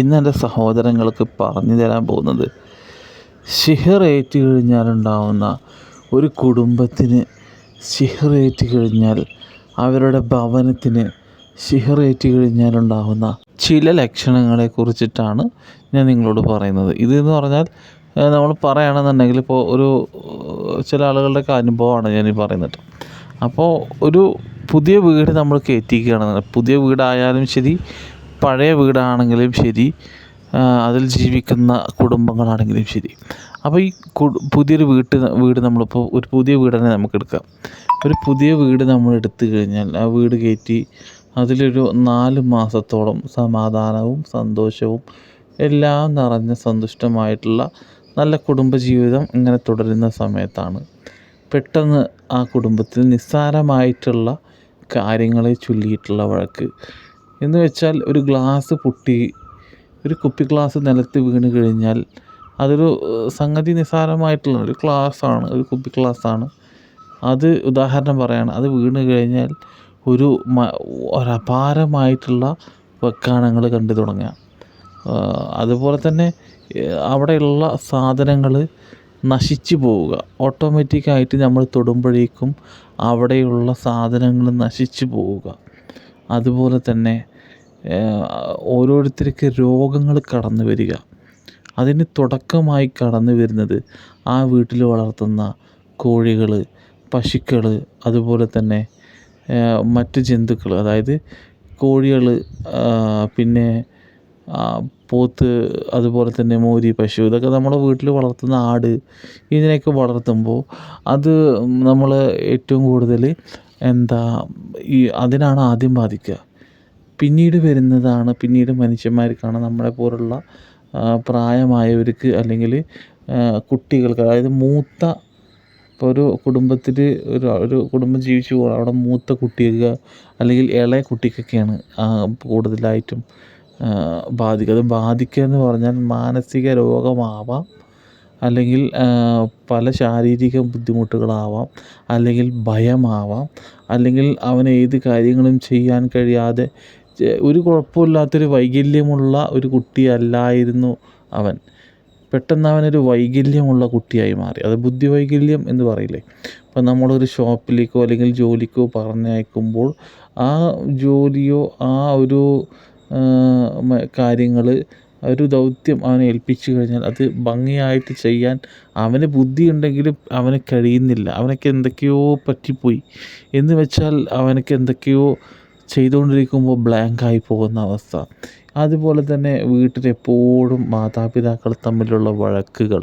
ഇന്ന് എന്റെ സഹോദരങ്ങൾക്ക് പറഞ്ഞു തരാൻ പോകുന്നത് സിഹറേറ്റ് കഴിഞ്ഞാലുണ്ടാവുന്ന ഒരു കുടുംബത്തിന് സിഹറേറ്റ് കഴിഞ്ഞാൽ അവരുടെ ഭവനത്തിന് സിഹറേറ്റ് കഴിഞ്ഞാലുണ്ടാവുന്ന ചില ലക്ഷണങ്ങളെ കുറിച്ചിട്ടാണ് ഞാൻ നിങ്ങളോട് പറയുന്നത്. ഇതെന്ന് പറഞ്ഞാൽ നമ്മൾ പറയുകയാണെന്നുണ്ടെങ്കിൽ ഇപ്പോൾ ഒരു ചില ആളുകളുടെയൊക്കെ അനുഭവമാണ് ഞാൻ ഈ പറയുന്നത്. അപ്പോൾ ഒരു പുതിയ വീട് നമ്മൾ കയറ്റിക്കുകയാണെന്ന് പുതിയ വീടായാലും ശരി പഴയ വീടാണെങ്കിലും ശരി അതിൽ ജീവിക്കുന്ന കുടുംബങ്ങളാണെങ്കിലും ശരി. അപ്പോൾ ഈ പുതിയൊരു വീട്ട് വീട് നമ്മളിപ്പോൾ ഒരു പുതിയ വീട് തന്നെ നമുക്ക് എടുക്കാം ഒരു പുതിയ വീട് നമ്മൾ എടുത്തു കഴിഞ്ഞാൽ ആ വീട് കയറ്റി അതിലൊരു നാല് മാസത്തോളം സമാധാനവും സന്തോഷവും എല്ലാം നിറഞ്ഞ സന്തുഷ്ടമായിട്ടുള്ള നല്ല കുടുംബജീവിതം ഇങ്ങനെ തുടരുന്ന സമയത്താണ്. പെട്ടെന്ന് ആ കുടുംബത്തിൽ നിസ്സാരമായിട്ടുള്ള കാര്യങ്ങളെ ചൊല്ലിയിട്ടുള്ള വഴക്ക്. എന്ന് വെച്ചാൽ ഒരു ഗ്ലാസ് പൊട്ടി ഒരു കുപ്പി ഗ്ലാസ് നിലത്ത് വീണ് കഴിഞ്ഞാൽ അതൊരു സംഗതി നിസ്സാരമായിട്ടുള്ള ഒരു ഗ്ലാസ്സാണ് ഒരു കുപ്പി ഗ്ലാസ്സാണ് അത് ഉദാഹരണം പറയാണ് അത് വീണ് കഴിഞ്ഞാൽ ഒരു മ ഒരപാരമായിട്ടുള്ള വക്കാണങ്ങൾ കണ്ടു തുടങ്ങുക അതുപോലെ തന്നെ അവിടെയുള്ള സാധനങ്ങൾ നശിച്ചു പോവുക. ഓട്ടോമാറ്റിക്കായിട്ട് നമ്മൾ തൊടുമ്പോഴേക്കും അവിടെയുള്ള സാധനങ്ങൾ നശിച്ചു പോവുക. അതുപോലെ തന്നെ ഓരോരുത്തർക്ക് രോഗങ്ങൾ കടന്നു വരിക. അതിന് തുടക്കമായി കടന്നു വരുന്നത് ആ വീട്ടിൽ വളർത്തുന്ന കോഴികൾ പശുക്കൾ അതുപോലെ തന്നെ മറ്റ് ജന്തുക്കൾ. അതായത് കോഴികൾ പിന്നെ പോത്ത് അതുപോലെ തന്നെ മോരി പശു ഇതൊക്കെ നമ്മുടെ വീട്ടിൽ വളർത്തുന്ന ആട് ഇതിനെയൊക്കെ വളർത്തുമ്പോൾ അത് നമ്മൾ ഏറ്റവും കൂടുതൽ എന്താ ഈ അതിനാണ് ആദ്യം ബാധിക്കുക. പിന്നീട് വരുന്നതാണ് പിന്നീട് മനുഷ്യന്മാർക്കാണ് നമ്മളെ പോലുള്ള പ്രായമായവർക്ക് അല്ലെങ്കിൽ കുട്ടികൾക്ക്. അതായത് മൂത്ത ഇപ്പോൾ ഒരു കുടുംബത്തിൽ ഒരു ഒരു കുടുംബം ജീവിച്ചു പോകുക അവിടെ മൂത്ത കുട്ടികൾക്ക് അല്ലെങ്കിൽ ഇളയ കുട്ടിക്കൊക്കെയാണ് കൂടുതലായിട്ടും ബാധിക്കുക. അത് ബാധിക്കുക എന്ന് പറഞ്ഞാൽ മാനസിക രോഗമാവാം. അല്ലെങ്കിൽ പല ശാരീരിക ബുദ്ധിമുട്ടുകളാവാം അല്ലെങ്കിൽ ഭയമാവാം അല്ലെങ്കിൽ അവന് ഏത് കാര്യങ്ങളും ചെയ്യാൻ കഴിയാതെ ഒരു കുഴപ്പമില്ലാത്തൊരു വൈകല്യമുള്ള ഒരു കുട്ടിയല്ലായിരുന്നു അവൻ. പെട്ടെന്ന് അവനൊരു വൈകല്യമുള്ള കുട്ടിയായി മാറി. അത് ബുദ്ധി വൈകല്യം എന്ന് പറയില്ലേ? ഇപ്പം നമ്മളൊരു ഷോപ്പിലേക്കോ അല്ലെങ്കിൽ ജോലിക്കോ പറഞ്ഞയക്കുമ്പോൾ ആ ജോലിയോ ആ ഒരു കാര്യങ്ങൾ ഒരു ദൗത്യം അവനെ ഏൽപ്പിച്ചു കഴിഞ്ഞാൽ അത് ഭംഗിയായിട്ട് ചെയ്യാൻ അവന് ബുദ്ധിയുണ്ടെങ്കിലും അവന് കഴിയുന്നില്ല. അവനൊക്കെ എന്തൊക്കെയോ പറ്റിപ്പോയി. എന്ന് വെച്ചാൽ അവനൊക്കെ എന്തൊക്കെയോ ചെയ്തുകൊണ്ടിരിക്കുമ്പോൾ ബ്ലാങ്കായി പോകുന്ന അവസ്ഥ. അതുപോലെ തന്നെ വീട്ടിൽ എപ്പോഴും മാതാപിതാക്കൾ തമ്മിലുള്ള വഴക്കുകൾ.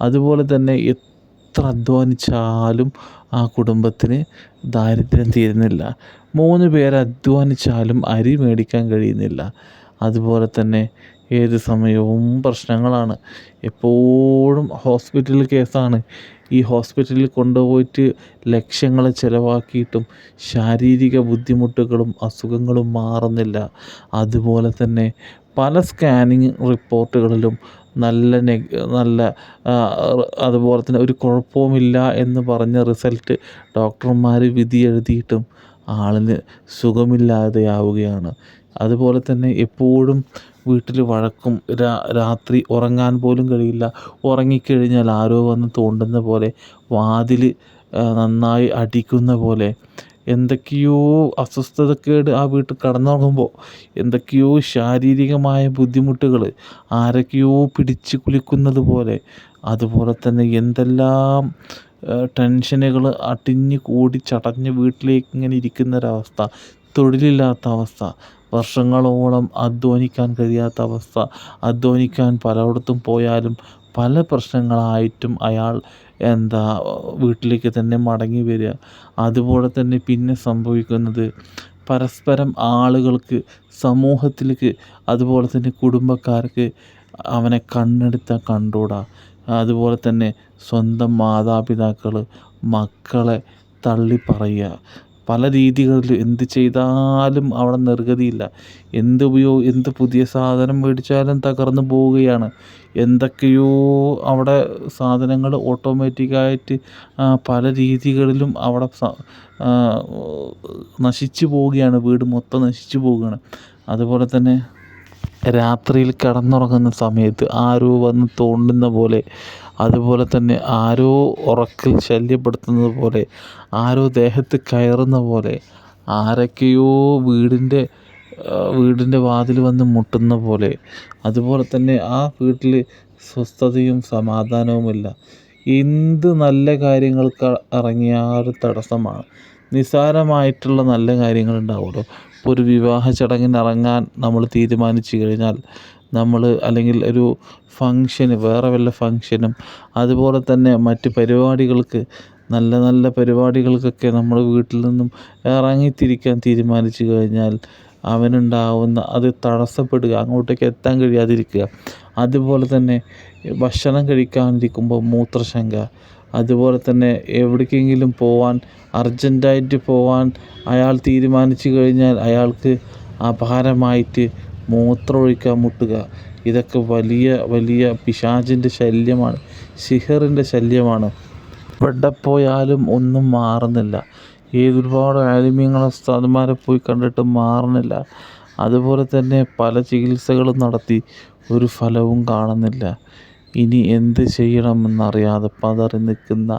അതുപോലെ തന്നെ എത്ര അധ്വാനിച്ചാലും ആ കുടുംബത്തിന് ദാരിദ്ര്യം തീരുന്നില്ല. മൂന്ന് പേര് അധ്വാനിച്ചാലും അരി മേടിക്കാൻ കഴിയുന്നില്ല. അതുപോലെ തന്നെ ഏത് സമയവും പ്രശ്നങ്ങളാണ്. എപ്പോഴും ഹോസ്പിറ്റൽ കേസാണ്. ഈ ഹോസ്പിറ്റലിൽ കൊണ്ടുപോയിട്ട് ലക്ഷങ്ങൾ ചിലവാക്കിയിട്ടും ശാരീരിക ബുദ്ധിമുട്ടുകളും അസുഖങ്ങളും മാറുന്നില്ല. അതുപോലെ തന്നെ പല സ്കാനിങ് റിപ്പോർട്ടുകളിലും നല്ല നെഗ നല്ല അതുപോലെ തന്നെ ഒരു കുഴപ്പവുമില്ല എന്ന് പറഞ്ഞ റിസൾട്ട് ഡോക്ടർമാർ വിധി എഴുതിയിട്ടും ആളിന് സുഖമില്ലാതെയാവുകയാണ്. അതുപോലെ തന്നെ എപ്പോഴും വീട്ടിൽ വഴക്കും രാത്രി ഉറങ്ങാൻ പോലും കഴിയില്ല. ഉറങ്ങിക്കഴിഞ്ഞാൽ ആരോ വന്ന് തോണ്ടുന്ന പോലെ വാതിൽ നന്നായി അടിക്കുന്ന പോലെ എന്തൊക്കെയോ അസ്വസ്ഥതക്കേട് ആ വീട്ടിൽ കടന്നുറങ്ങുമ്പോൾ എന്തൊക്കെയോ ശാരീരികമായ ബുദ്ധിമുട്ടുകൾ ആരൊക്കെയോ പിടിച്ച് കുലുക്കുന്നത് പോലെ അതുപോലെ തന്നെ എന്തെല്ലാം ടെൻഷനുകൾ അടിഞ്ഞ് കൂടി ചടഞ്ഞ് വീട്ടിലേക്ക് ഇങ്ങനെ ഇരിക്കുന്ന ഒരവസ്ഥ തൊഴിലില്ലാത്ത അവസ്ഥ വർഷങ്ങളോളം അധ്വാനിക്കാൻ കഴിയാത്ത അവസ്ഥ. അധ്വാനിക്കാൻ പലയിടത്തും പോയാലും പല പ്രശ്നങ്ങളായിട്ടും അയാൾ എന്താ വീട്ടിലേക്ക് തന്നെ മടങ്ങി വരിക. അതുപോലെ തന്നെ പിന്നെ സംഭവിക്കുന്നത് പരസ്പരം ആളുകൾക്ക് സമൂഹത്തിലേക്ക് അതുപോലെ തന്നെ കുടുംബക്കാർക്ക് അവനെ കണ്ണെടുത്താൽ കണ്ടൂടാ. അതുപോലെ തന്നെ സ്വന്തം മാതാപിതാക്കൾ മക്കളെ തള്ളി പറയുക പല രീതികളിലും എന്ത് ചെയ്താലും അവിടെ നിർഗതിയില്ല. എന്ത് ഉപയോഗ എന്ത് പുതിയ സാധനം മേടിച്ചാലും തകർന്നു പോവുകയാണ്. എന്തൊക്കെയോ അവിടെ സാധനങ്ങൾ ഓട്ടോമാറ്റിക്കായിട്ട് പല രീതികളിലും അവിടെ നശിച്ചു പോവുകയാണ്. വീട് മൊത്തം നശിച്ചു പോവുകയാണ്. അതുപോലെ തന്നെ രാത്രിയിൽ കിടന്നുറങ്ങുന്ന സമയത്ത് ആരോ വന്ന് തോണ്ടുന്ന പോലെ അതുപോലെ തന്നെ ആരോ ഉറക്കിൽ ശല്യപ്പെടുത്തുന്നത് പോലെ ആരോ ദേഹത്ത് കയറുന്ന പോലെ ആരൊക്കെയോ വീടിന്റെ വീടിന്റെ വാതിൽ വന്ന് മുട്ടുന്ന പോലെ അതുപോലെ തന്നെ ആ വീട്ടിൽ സ്വസ്ഥതയും സമാധാനവുമില്ല. എന്ത് നല്ല കാര്യങ്ങൾക്ക് ഇറങ്ങിയാലും തടസ്സമാണ്. നിസ്സാരമായിട്ടുള്ള നല്ല കാര്യങ്ങൾ ഉണ്ടാവുമല്ലോ. ഇപ്പോൾ ഒരു വിവാഹ ചടങ്ങിന് ഇറങ്ങാൻ നമ്മൾ തീരുമാനിച്ചു കഴിഞ്ഞാൽ നമ്മൾ അല്ലെങ്കിൽ ഒരു ഫംഗ്ഷന് വേറെ വല്ല ഫംഗ്ഷനും അതുപോലെ തന്നെ മറ്റ് പരിപാടികൾക്ക് നല്ല നല്ല പരിപാടികൾക്കൊക്കെ നമ്മൾ വീട്ടിൽ നിന്നും ഇറങ്ങിത്തിരിക്കാൻ തീരുമാനിച്ചു കഴിഞ്ഞാൽ അവനുണ്ടാവുന്ന അത് തടസ്സപ്പെടുക അങ്ങോട്ടേക്ക് എത്താൻ കഴിയാതിരിക്കുക. അതുപോലെ തന്നെ ഭക്ഷണം കഴിക്കാനിരിക്കുമ്പോൾ മൂത്രശങ്ക അതുപോലെ തന്നെ എവിടേക്കെങ്കിലും പോവാൻ അർജന്റായിട്ട് പോവാൻ അയാൾ തീരുമാനിച്ചു കഴിഞ്ഞാൽ അയാൾക്ക് അപാരമായിട്ട് മൂത്രമൊഴിക്കാൻ മുട്ടുക. ഇതൊക്കെ വലിയ വലിയ പിശാചിന്റെ ശല്യമാണ്. സിഹറിന്റെ ശല്യമാണ്. എവിടെ പോയാലും ഒന്നും മാറുന്നില്ല. ഏതൊരുപാട് ആലിമ്യങ്ങൾ ഉസ്താദുമാരെ പോയി കണ്ടിട്ട് മാറുന്നില്ല അതുപോലെ തന്നെ പല ചികിത്സകളും നടത്തി ഒരു ഫലവും കാണുന്നില്ല. ഇനി എന്ത് ചെയ്യണമെന്നറിയാതെ പതറി നിൽക്കുന്ന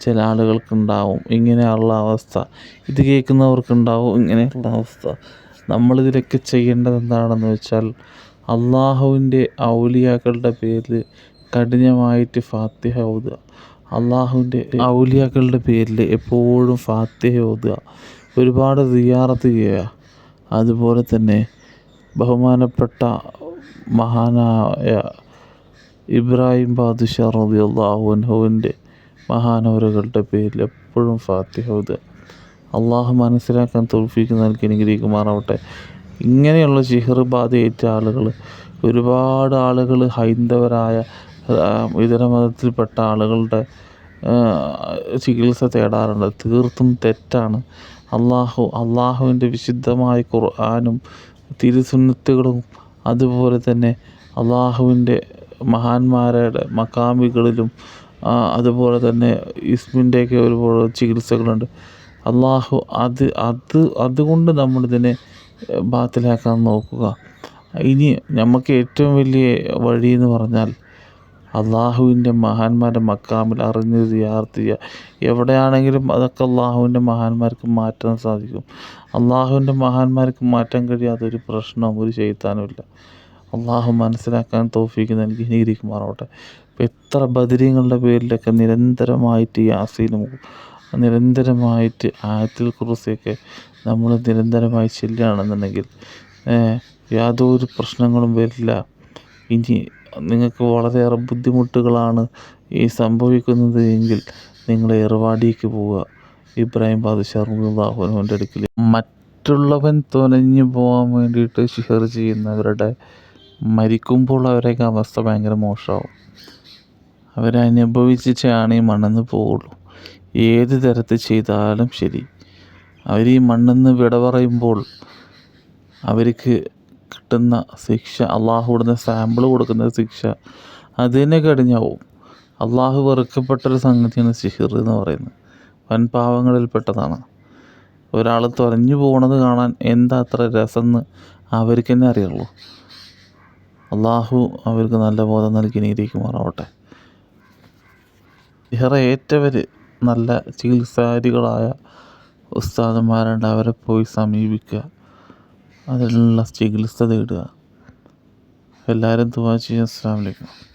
ചില ആളുകൾക്കുണ്ടാവും. ഇങ്ങനെയുള്ള അവസ്ഥ. ഇത് കേൾക്കുന്നവർക്കുണ്ടാവും. ഇങ്ങനെയുള്ള അവസ്ഥ. നമ്മളിതിലൊക്കെ ചെയ്യേണ്ടത് എന്താണെന്ന് വെച്ചാൽ അള്ളാഹുവിന്റെ ഔലിയാക്കളുടെ പേരിൽ കഠിനമായിട്ട് ഫാത്തിഹ ഓതുക. അള്ളാഹുവിന്റെ ഔലിയാക്കളുടെ പേരിൽ എപ്പോഴും ഫാത്തിഹ ഓതുക. ഒരുപാട് റിയാറത്ത് ചെയ്യുക. അതുപോലെ തന്നെ ബഹുമാനപ്പെട്ട മഹാനായ ഇബ്രാഹിം ബാദുഷാ റബി അൻഹുവിന്റെ മഹാനവരുകളുടെ പേരിൽ എപ്പോഴും ഫാത്തിഹ ഓതുക. അള്ളാഹു മനസ്സിലാക്കാൻ തോൽപ്പിക്ക് നൽകി അനുഗ്രഹിക്കുമാറാവട്ടെ. ഇങ്ങനെയുള്ള സിഹർ ഏറ്റ ആളുകൾ ഒരുപാട് ആളുകൾ ഹൈന്ദവരായ ഇതര മതത്തിൽപ്പെട്ട ആളുകളുടെ ചികിത്സ തേടാറുണ്ട്. തീർത്തും തെറ്റാണ്. അള്ളാഹു അള്ളാഹുവിന്റെ വിശുദ്ധമായ ഖുർആനും തിരുസുന്നത്തുകളും അതുപോലെ തന്നെ അള്ളാഹുവിന്റെ മഹാന്മാരുടെ മക്കാമികളിലും അതുപോലെ തന്നെ ഇസ്മിന്റെയൊക്കെ ഒരുപാട് ചികിത്സകളുണ്ട്. അള്ളാഹു അത് അത് അതുകൊണ്ട് നമ്മളിതിനെ ബാത്തിലാക്കാൻ നോക്കുക. ഇനി നമുക്ക് ഏറ്റവും വലിയ വഴി എന്ന് പറഞ്ഞാൽ അള്ളാഹുവിന്റെ മഹാന്മാരെ മക്കാമിൽ അറിഞ്ഞ് ചെയ്യുക. എവിടെയാണെങ്കിലും അതൊക്കെ അള്ളാഹുവിന്റെ മഹാന്മാർക്ക് മാറ്റാൻ സാധിക്കും. അള്ളാഹുവിന്റെ മഹാന്മാർക്ക് മാറ്റാൻ കഴിയാത്ത ഒരു പ്രശ്നവും ഒരു ചെയ്ത്താനുമില്ല അള്ളാഹു മനസ്സിലാക്കാൻ തോഫിക്കുന്ന എനിക്ക് അനുഗ്രഹിക്കുമാറാവട്ടെ. ഇപ്പം എത്ര ബദരീങ്ങളുടെ പേരിലൊക്കെ നിരന്തരമായിട്ട് യാസീനും നിരന്തരമായിട്ട് ആയത്തിൽ കുറിച്ചൊക്കെ നമ്മൾ നിരന്തരമായി ചെല്ലുകയാണെന്നുണ്ടെങ്കിൽ യാതൊരു പ്രശ്നങ്ങളും വരില്ല. ഇനി നിങ്ങൾക്ക് വളരെയേറെ ബുദ്ധിമുട്ടുകളാണ് ഈ സംഭവിക്കുന്നത് എങ്കിൽ നിങ്ങൾ എറവാടിക്ക് പോവുക. ഇബ്രാഹിം ബാദുഷാ റളിയല്ലാഹുവിന്റെ അടുക്കൽ മറ്റുള്ളവൻ തുനഞ്ഞു പോകാൻ വേണ്ടിയിട്ട് ഷിഹർ ചെയ്യുന്നവരുടെ മരിക്കുമ്പോൾ അവരെയൊക്കെ അവസ്ഥ ഭയങ്കര മോശമാവും. അവരനുഭവിച്ചിട്ടാണ് ഈ മണ്ണെന്ന് പോവുള്ളൂ ഏത് തരത്തിൽ ചെയ്താലും ശരി. അവർ ഈ മണ്ണെന്ന് വിട പറയുമ്പോൾ അവർക്ക് കിട്ടുന്ന ശിക്ഷ അള്ളാഹു കൊടുക്കുന്ന സാമ്പിൾ കൊടുക്കുന്ന ശിക്ഷ അതിനെ കടിഞ്ഞാവും. അള്ളാഹു വെറുക്കപ്പെട്ടൊരു സംഗതിയാണ് സിഹിർ എന്ന് പറയുന്നത്. വൻ പാവങ്ങളിൽപ്പെട്ടതാണ്. ഒരാൾ തൊലഞ്ഞു പോകണത് കാണാൻ എന്താ അത്ര രസമെന്ന് അവർക്ക് തന്നെ അറിയുള്ളൂ. അള്ളാഹു അവർക്ക് നല്ല ബോധം നൽകി നീതിക്ക് നീതിക്കുമാറാവട്ടെ. ഇഹറ ഏറ്റവർ നല്ല ചികിത്സാരികളായ ഉസ്താദന്മാരുണ്ട്. അവരെ പോയി സമീപിക്കുക. അതിനുള്ള ചികിത്സ തേടുക. എല്ലാവരും ദുവാ ചെയ്യുക. അസ്സാം വലൈക്കും